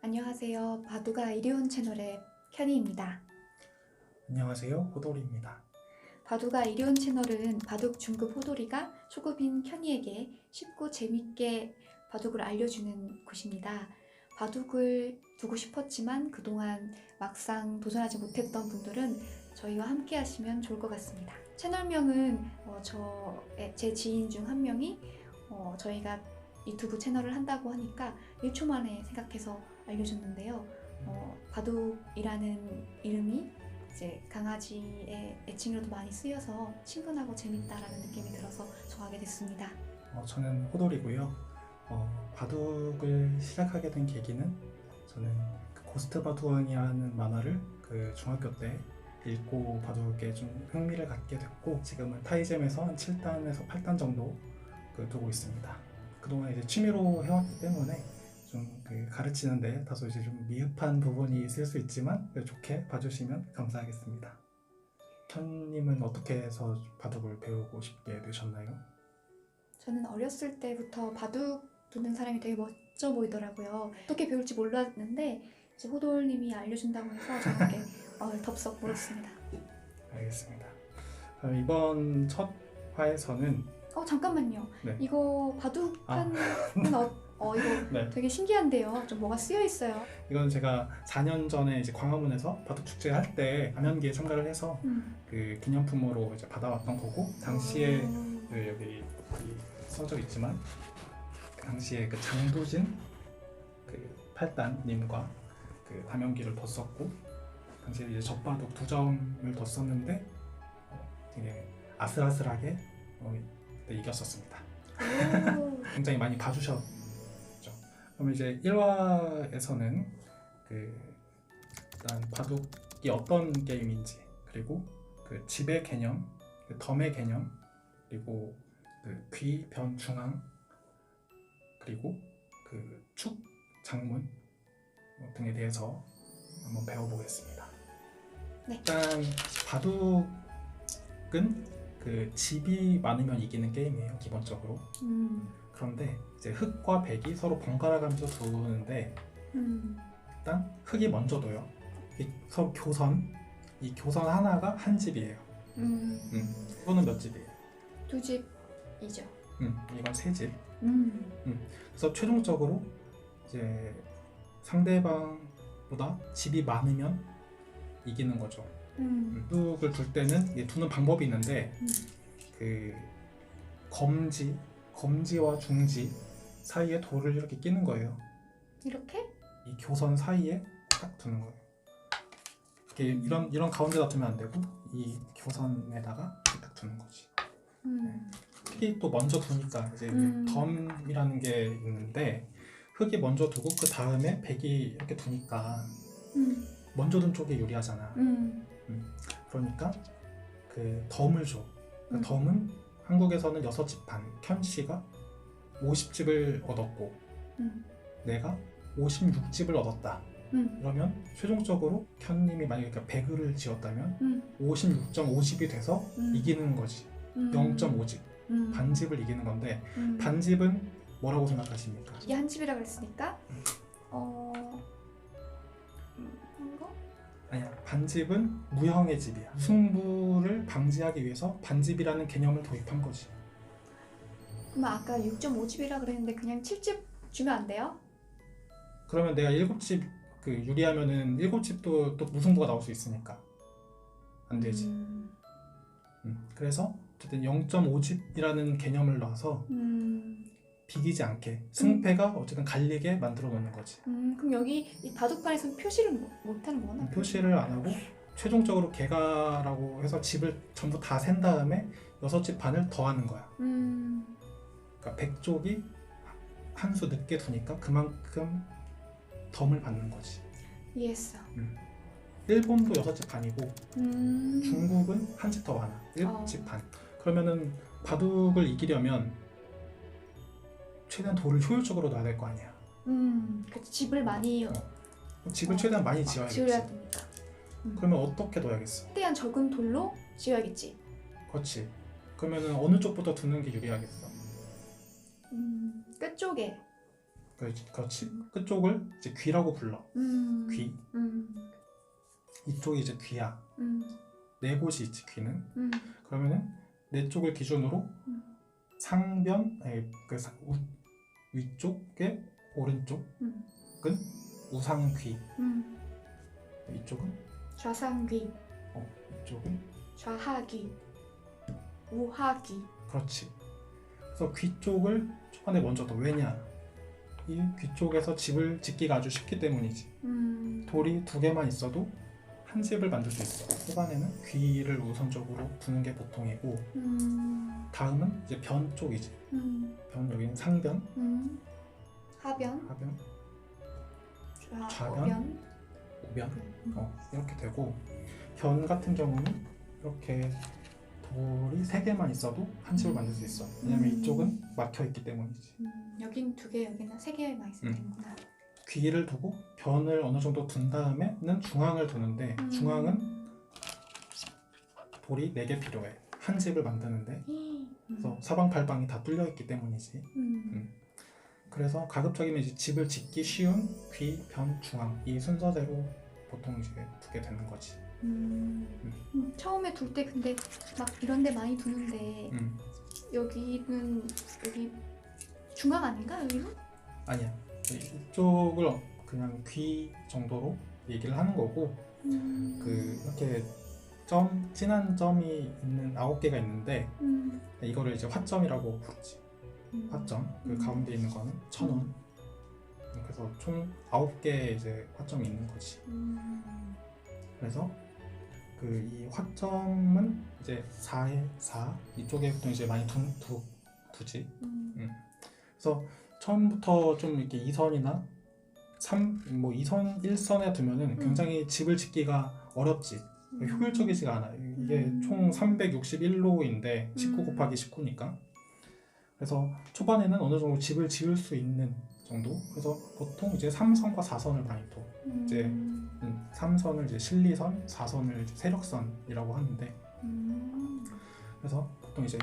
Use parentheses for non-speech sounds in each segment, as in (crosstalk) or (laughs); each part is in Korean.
안녕하세요. 바둑아 이리온 채널의 현이입니다. 안녕하세요. 호돌이입니다. 바둑아 이리온 채널은 바둑 중급 호돌이가 초급인 현이에게 쉽고 재밌게 바둑을 알려주는 곳입니다. 바둑을 두고 싶었지만 그동안 막상 도전하지 못했던 분들은 저희와 함께 하시면 좋을 것 같습니다. 채널명은 어, 저, 제 지인 중 한 명이 어, 저희가 유튜브 채널을 한다고 하니까 1초 만에 생각해서 알려줬는데요. 어, 바둑이라는 이름이 이제 강아지의 애칭으로도 많이 쓰여서 친근하고 재밌다라는 느낌이 들어서 정하게 됐습니다. 어, 저는 호돌이고요. 어, 바둑을 시작하게 된 계기는 저는 그 고스트 바둑원이라는 만화를 그 중학교 때 읽고 바둑에 좀 흥미를 갖게 됐고 지금은 타이잼에서 한 7단에서 8단 정도 그 두고 있습니다. 그동안 이제 취미로 해왔기 때문에 좀그 가르치는데 다소 이제 좀 미흡한 부분이 있을 수 있지만 좋게 봐주시면 감사하겠습니다. 현님은 어떻게 해서 바둑을 배우고 싶게 되셨나요? 저는 어렸을 때부터 바둑 두는 사람이 되게 멋져 보이더라고요. 어떻게 배울지 몰랐는데 이제 호돌님이 알려준다고 해서 저에게 (laughs) 어, 덥석 물었습니다. 알겠습니다. 그럼 이번 첫 화에서는 어 잠깐만요. 네. 이거 바둑판은 (laughs) 어, 어 이거 (laughs) 네. 되게 신기한데요. 좀 뭐가 쓰여 있어요. 이건 제가 4년 전에 이제 광화문에서 바둑 축제 할때 감연기에 참가를 해서 음. 그 기념품으로 이제 받아왔던 거고 당시에 어, 그 여기 이 써져 있지만 그 당시에 그 장두진 그 팔단님과 그 감연기를 뒀었고 당시에 이제 젖바둑 두 점을 뒀었는데 어, 되게 아슬아슬하게 어, 그때 이겼었습니다. 오. (laughs) 굉장히 많이 봐주셨죠. 그럼 이제 1화에서는 그 일단 바둑이 어떤 게임인지 그리고 그 집의 개념, 그 덤의 개념, 그리고 그 귀, 변, 중앙, 그리고 그 축, 장문 뭐 등에 대해서 한번 배워보겠습니다. 네. 일단 바둑은 그 집이 많으면 이기는 게임이에요, 기본적으로. 음. 그런데 이제 흑과 백이 서로 번갈아 가면서 두는데 음. 일단 흑이 먼저 둬요. 이 서로 교선 이 교선 하나가 한 집이에요. 음. 음. 이거는 몇 집이에요? 두 집이죠. 음. 이건 세 집. 음. 그래서 최종적으로 이제 상대방보다 집이 많으면 이기는 거죠. 음. 뚝을 둘 때는 이게 두는 방법이 있는데 음. 그 검지, 검지와 중지 사이에 돌을 이렇게 끼는 거예요. 이렇게? 이 교선 사이에 딱 두는 거예요. 이렇게 이런 이런 가운데다 두면 안 되고 이 교선에다가 이렇게 딱 두는 거지. 음. 흑이 또 먼저 두니까 이제 음. 덤이라는 게 있는데 흑이 먼저 두고 그 다음에 백이 이렇게 두니까 음. 먼저 둔 쪽이 유리하잖아. 음. 그러니까 그 덤을 줘. 그 음. 덤은 한국에서는 여섯 집 반. 현 씨가 50집을 얻었고 음. 내가 56집을 얻었다. 음. 그러면 최종적으로 현님이 만약에 100을 지었다면 음. 56.50이 돼서 음. 이기는 거지. 음. 0.5집 음. 반집을 이기는 건데 음. 반집은 뭐라고 생각하십니까? 이게 한 집이라 그랬으니까 어. 음? 아니야 반집은 무형의 집이야. 승부를 방지하기 위해서 반집이라는 개념을 도입한 거지. 그럼 아까 6.5집이라 그랬는데 그냥 7집 주면 안 돼요? 그러면 내가 7집 그 유리하면은 7집도 또 무승부가 나올 수 있으니까 안 되지. 음. 음, 그래서 어쨌든 0.5집이라는 개념을 넣어서 음. 비기지 않게 승패가 어쨌든 갈리게 만들어 놓는 거지. 음. 그럼 여기 이 바둑판에서는 표시를 못, 못 하는 거구나. 음, 표시를 안 하고 최종적으로 개가라고 해서 집을 전부 다 센 다음에 여섯 집 반을 더하는 거야. 음. 그러니까 100쪽이 한 수 늦게 두니까 그만큼 덤을 받는 거지. 이해했어. 일본도 여섯 집 반이고 음. 중국은 한 집 더 많아. 일곱 어. 집 반. 그러면은 바둑을 이기려면 최대한 돌을 효율적으로 놔야 될 거 아니야. 음. 그 집을 많이 어. 집을 어. 최대한 많이 지어야겠지. 지어야 되니까. 그러면 어떻게 둬야겠어? 최대한 적은 돌로 지어야겠지. 그렇지. 그러면은 어느 쪽부터 두는 게 유리하겠어? 음. 끝 쪽에 그- 그렇지. 끝 쪽을 이제 귀라고 불러. 음. 귀. 음. 이쪽이 이제 귀야. 음. 네 곳이 있지 귀는. 음. 그러면은 내 쪽을 기준으로 음. 상변 아니 그 사- 우, 위쪽의 오른쪽은 음. 우상귀. 음. 이쪽은 좌상귀, 어 이쪽은 좌하귀, 우하귀. 그렇지. 그래서 귀 쪽을 초반에 먼저 둬. 왜냐? 이 귀 쪽에서 집을 짓기가 아주 쉽기 때문이지. 음. 돌이 두 개만 있어도 한 집을 만들 수 있어. 후반에는 귀를 우선적으로 두는 게 보통이고 음. 다음은 이제 변 쪽이지. 음. 변 여기는 상변, 음. 하변, 하변, 좌, 좌변? 우변. 우변 음. 어, 이렇게 되고 변 같은 경우는 이렇게 돌이 세 개만 있어도 한 집을 만들 수 있어. 왜냐면 음. 이쪽은 막혀 있기 때문이지. 음. 여긴 두 개, 여기는 세 개만 있으면 음. 되는구나. 귀를 두고 변을 어느 정도 둔 다음에는 중앙을 두는데 음. 중앙은 돌이 네개 필요해. 한 집을 만드는데 음. 그래서 사방팔방이 다 뚫려 있기 때문이지. 음. 그래서 가급적이면 이제 집을 짓기 쉬운 귀, 변, 중앙 이 순서대로 보통 이제 두게 되는 거지. 음. 음. 처음에 둘 때 근데 막 이런 데 많이 두는데 음. 여기는 여기 중앙 아닌가 여기는? 아니야. 이쪽을 그냥 귀 정도로 얘기를 하는 거고 음. 그 이렇게 점 진한 점이 있는 아홉 개가 있는데 음. 이거를 이제 화점이라고 부르지. 음. 화점 그 음. 가운데 있는 거는 천 원. 그래서 총 아홉 개 이제 화점이 있는 거지. 음. 그래서 그 이 화점은 이제 4에 4 이쪽에 보통 이제 많이 두, 두, 두지. 음. 그래서 처음부터 좀 이렇게 2선이나 3, 뭐 2선, 1선에 두면은 음. 굉장히 집을 짓기가 어렵지. 효율적이지가 않아. 이게 음. 총 361로인데 19 음. 곱하기 19니까. 그래서 초반에는 어느 정도 집을 지을 수 있는 정도. 그래서 보통 이제 3선과 4선을 많이 둬. 이제 음. 음, 3선을 이제 실리선, 4선을 이제 세력선이라고 하는데 음. 그래서 보통 이제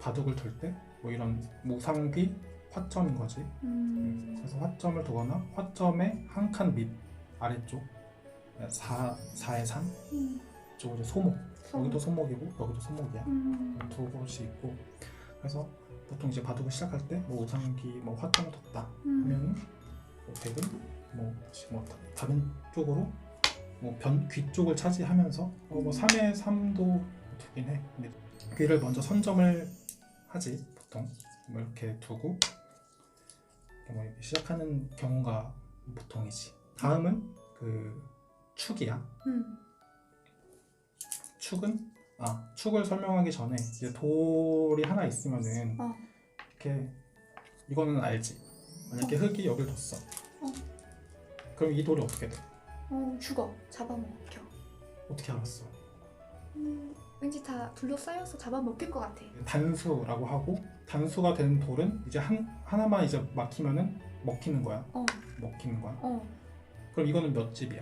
바둑을 둘 때 뭐 이런 무상귀 화점인 거지. 음. 그래서 화점을 두거나 화점의 한 칸 밑 아래쪽 4, 4의 3 음. 이제 소목 소- 여기도 소목이고 여기도 소목이야 음. 두 곳이 있고 그래서 보통 이제 바둑을 시작할 때뭐 우상기 뭐 화점을 뒀다 음. 하면은 뭐 백은 뭐, 뭐 다- 다른 쪽으로 뭐 변 귀 쪽을 차지하면서 어, 뭐 3의 3도 두긴 해 근데 귀를 먼저 선점을 하지 보통 뭐 이렇게 두고 뭐 시작하는 경우가 보통이지 다음은 그 축이야 음. 축은 아 축을 설명하기 전에 이제 돌이 하나 있으면은 어. 이렇게 이거는 알지 만약에 흙이 여길 뒀어 어. 그럼 이 돌이 어떻게 돼 어, 죽어. 잡아먹혀. 어떻게 알았어 음. 왠지 다 둘러싸여서 잡아먹힐 것 같아. 단수라고 하고 단수가 된 돌은 이제 한 하나만 이제 막히면은 먹히는 거야 어. 먹히는 거야 어. 그럼 이거는 몇 집이야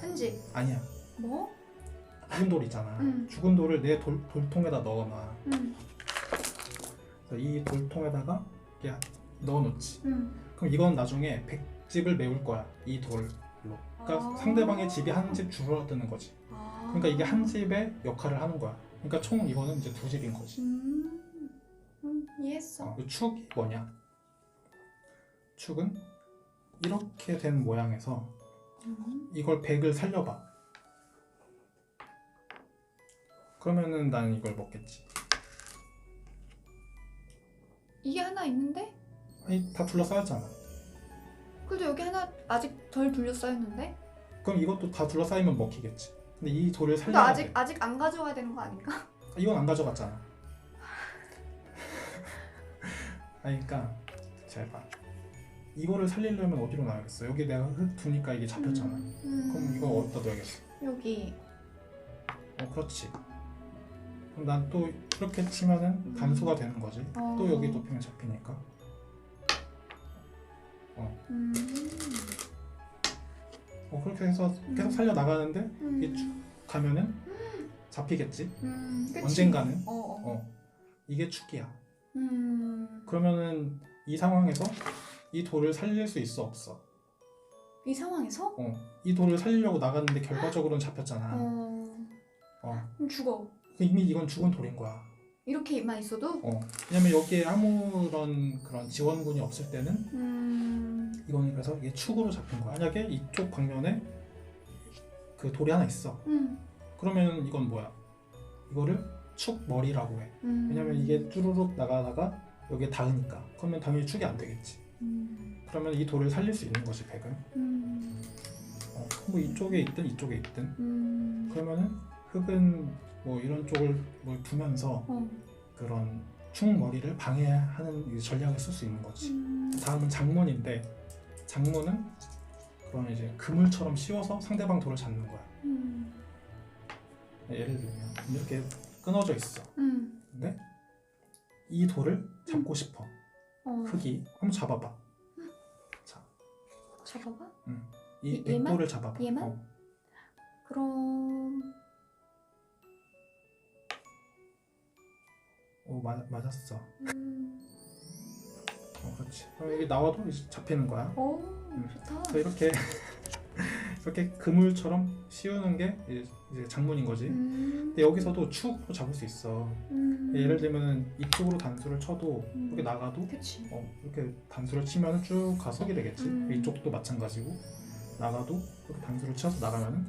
한 집. 아니야 뭐? 죽은 돌 있잖아 음. 죽은 돌을 내 돌, 돌통에다 넣어놔 음. 그래서 이 돌통에다가 이렇게 넣어놓지 음. 그럼 이건 나중에 100집을 메울 거야 이 돌로 그러니까 아. 상대방의 집이 한 집 줄어드는 거지 아. 그러니까 이게 한 집의 역할을 하는 거야 그러니까 총 이거는 이제 두 집인 거지 음. 음. 이해했어. 어, 그 축이 뭐냐 축은 이렇게 된 모양에서 음. 이걸 100을 살려봐 그러면은 난 이걸 먹겠지 이게 하나 있는데? 아니 다 둘러싸였잖아 그래도 여기 하나 아직 덜 둘러싸였는데? 그럼 이것도 다 둘러싸이면 먹히겠지 근데 이 돌을 근데 살려야 아직 돼 아직 안 가져와야 되는 거 아닌가? 이건 안 가져갔잖아 그러니까 잘 봐 이거를 살리려면 어디로 놔야겠어 여기 내가 흙 두니까 이게 잡혔잖아 음. 음. 그럼 이거 어디다 둬야겠어 여기. 어 그렇지 그럼 난 또 이렇게 치면은 단수가 되는 거지 어. 또 여기 높이면 잡히니까 음. 어 그렇게 해서 계속 음. 살려 나가는데 음. 이게 쭉 가면은 잡히겠지 음. 그치? 언젠가는 어. 어. 어 이게 축이야 음. 그러면은 이 상황에서 이 돌을 살릴 수 있어 없어? 이 상황에서 어, 이 돌을 살리려고 나갔는데 결과적으로는 잡혔잖아. 어 어, 그럼 죽어. 이미 이건 죽은 돌인 거야. 이렇게만 있어도 어, 왜냐면 여기에 아무런 그런 지원군이 없을 때는 음 이거는 그래서 이게 축으로 잡힌 거야. 만약에 이쪽 방면에 그 돌이 하나 있어. 음, 그러면 이건 뭐야? 이거를 축 머리라고 해. 음. 왜냐면 이게 쭈루룩 나가다가 여기에 닿으니까. 그러면 당연히 축이 안 되겠지. 음, 그러면 이 돌을 살릴 수 있는 것이 백은. 음, 어, 뭐 이쪽에 있든 이쪽에 있든. 음. 그러면은 흙은 뭐 이런 쪽을 뭐 두면서 어. 그런 축 머리를 방해하는 이 전략을 쓸 수 있는 거지. 음. 다음은 장문인데 장문은 그런 이제 그물처럼 씌워서 상대방 돌을 잡는 거야. 음. 예를 들면 이렇게 끊어져 있어. 음. 근데 이 돌을 잡고 싶어. 어. 흙이 한번 잡아봐. 자, 잡아봐. 이 이- 얘만? 액돌을 잡아봐. 얘만? 어, 그럼 어, 맞, 맞았어. 음. 어, 그렇지. 그럼 이게 나와도 이제 잡히는 거야. 오 좋다. 그래서 이렇게 (laughs) 이렇게 그물처럼 씌우는 게 이제 이제 장문인 거지. 음. 근데 여기서도 축으로 잡을 수 있어. 음. 예를 들면 이쪽으로 단수를 쳐도 음. 이렇게 나가도 그치. 어, 이렇게 단수를 치면 쭉 가서 이 되겠지. 음. 이쪽도 마찬가지고 나가도 이렇게 단수를 쳐서 나가면은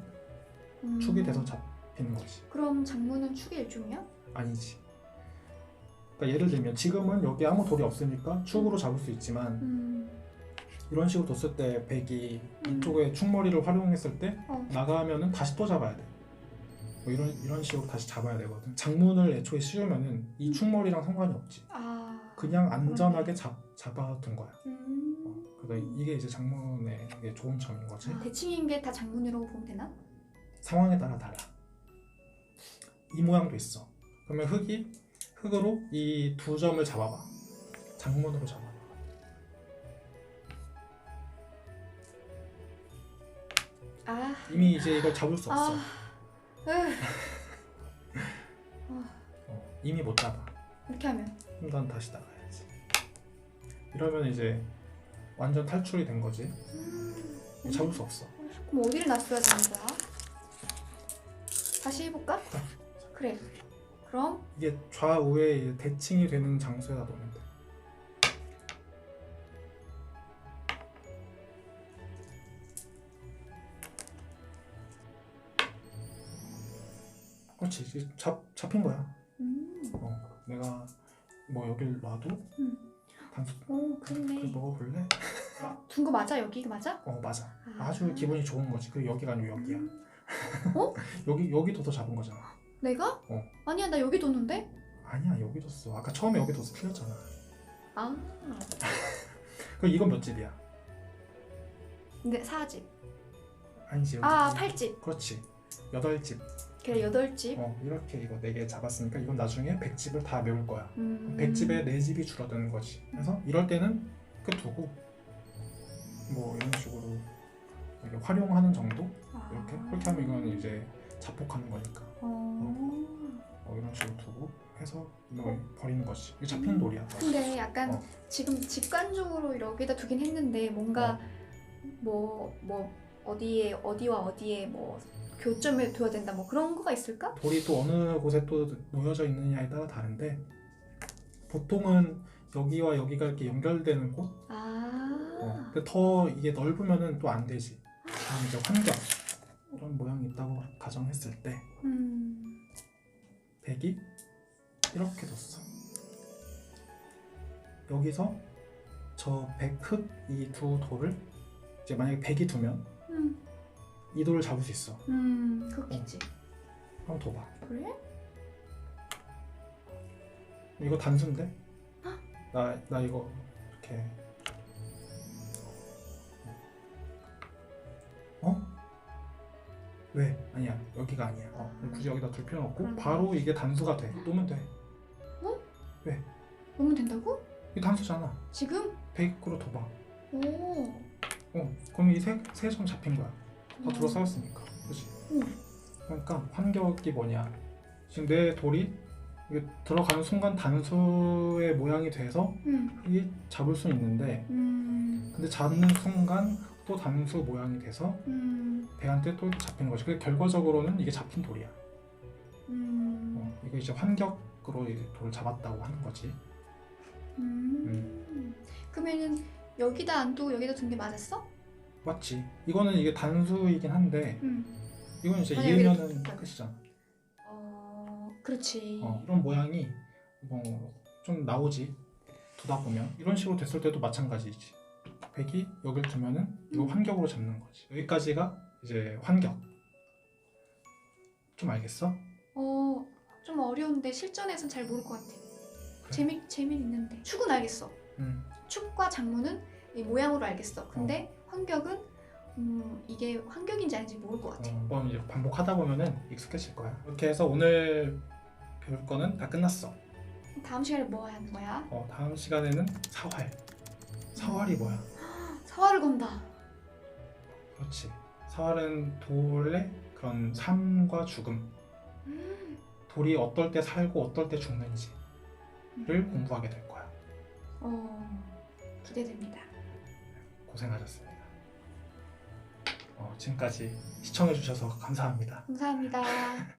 음. 축이 돼서 잡히는 거지. 그럼 장문은 축의 일종이야? 아니지. 그러니까 예를 들면 지금은 여기 아무 돌이 없으니까 축으로 잡을 수 있지만 음. 이런 식으로 뒀을 때 백이 음. 이쪽에 축머리를 활용했을 때 어. 나가면은 다시 또 잡아야 돼. 뭐 이런 이런 식으로 다시 잡아야 되거든. 장문을 애초에 씌우면은 이 음. 축머리랑 상관이 없지. 아. 그냥 안전하게 잡 잡아둔 거야. 어, 음. 그래서 이게 이제 장문의 이게 좋은 점인 거지. 대칭인 게 다 장문이라고 보면 되나? 상황에 따라 달라. 이 모양도 있어. 그러면 흙이 흙으로 이 두 점을 잡아봐. 장문으로 잡아 아. 이미 이제 이걸 잡을 수 없어. 아. 으. 어, 이미 못 잡아. 이렇게 하면. 그럼 난 다시 나가야지. 이러면 이제 완전 탈출이 된 거지. 음. 잡을 수 없어. 그럼 어디를 놨어야 되는 거야? 다시 해볼까? 그래. 그럼 이게 좌우에 대칭이 되는 장소에다 놓으 그렇지, 잡 잡힌 거야. 음. 어, 내가 뭐 여길 놔도 음. 단수 오그 그러네. 먹어볼래? 둔거 맞아? 여기가 맞아? 어 맞아. 아. 아주 기분이 좋은 거지. 그리고 여기가 아니고 여기야. 음. (laughs) 여기 여기도 더 잡은 거잖아. 내가? 어. 아니야 나 여기 뒀는데? 아니야 여기 뒀어. 아까 처음에 여기 뒀어 틀렸잖아. 아. (laughs) 그럼 이건 몇 집이야? 근데 사집. 아니지. 여기 아 이- 팔집. 그렇지. 여덟 집. 그래 여덟 집. 어 이렇게 이거 네 개 잡았으니까 이건 나중에 백 집을 다 메울 거야. 음. 백 집에 네 집이 줄어드는 거지. 그래서 이럴 때는 끝 두고 뭐 이런 식으로 이렇게 활용하는 정도 아. 이렇게 그렇게 하면 이건 이제 자폭하는 거니까 어. 어, 이런 식으로 두고 해서 뭐 버리는 거지. 이게 잡히는 돌이야. 근데 약간 어. 지금 직관적으로 여기다 두긴 했는데 뭔가 어. 뭐 뭐 어디에 어디와 어디에 뭐 교점을 둬야 된다 뭐 그런 거가 있을까? 돌이 또 어느 곳에 또 놓여져 있느냐에 따라 다른데 보통은 여기와 여기가 이렇게 연결되는 곳. 아. 어. 근데 더 이게 넓으면은 또 안 되지. 그럼 이제 환경 이런 모양이 있다고 가정했을 때 음. 백이 이렇게 뒀어. 여기서 저 백흑 이 두 돌을 이제 만약에 백이 두면 음. 이 돌을 잡을 수 있어. 음. 그렇겠지. 한번 둬봐. 그래? 이거 단수인데? 나, 나 이거 이렇게 어? 왜? 아니야 여기가 아니야 어, 굳이 여기다 둘 필요는 없고 그러네. 바로 이게 단수가 돼 놓으면 돼 오면 된다고? 이게 단수잖아 지금? 100으로 둬봐 오. 어 그럼 이 세 세점 잡힌 거야 다 둘러싸였으니까 그치? 응. 그러니까 환경이 뭐냐 지금 내 돌이 이게 들어가는 순간 단수의 모양이 돼서 음. 이게 잡을 수 있는데 음. 근데 잡는 순간 또 단수 모양이 돼서 음. 배한테 또 잡히는 거지. 결과적으로는 이게 잡힌 돌이야. 음. 어, 이거 이제 환격으로 이 돌을 잡았다고 하는 거지. 음. 그러면은 여기다 안 두고 여기다 둔 게 맞았어? 맞지? 이거는 이게 단수이긴 한데 음. 이건 이제 만약에 이으면은 뒀다. 끝이잖아. 어, 그렇지. 어, 이런 모양이 뭐 좀 나오지. 두다 보면 이런 식으로 됐을 때도 마찬가지지. 백이 여길 두면은 이거 음. 환격으로 잡는 거지. 여기까지가 이제 환격. 좀 알겠어? 어, 좀 어려운데 실전에선 잘 모를 것 같아. 재미 재미는 있는데 축은 알겠어. 음. 축과 장무는 이 모양으로 알겠어. 근데 환격은 음, 이게 환격인지 아닌지 모를 것 같아. 어, 그럼 이제 반복하다 보면은 익숙해질 거야. 이렇게 해서 오늘 배울 거는 다 끝났어. 다음 시간에 뭐 하는 거야? 어, 다음 시간에는 사활. 사활이 뭐야? (gasps) 사활을 건다. 그렇지. 사활은 돌의 그런 삶과 죽음. 음. 돌이 어떨 때 살고 어떨 때 죽는지를 음. 공부하게 될 거야. 어, 기대됩니다. 고생하셨습니다. 어, 지금까지 시청해주셔서 감사합니다. 감사합니다.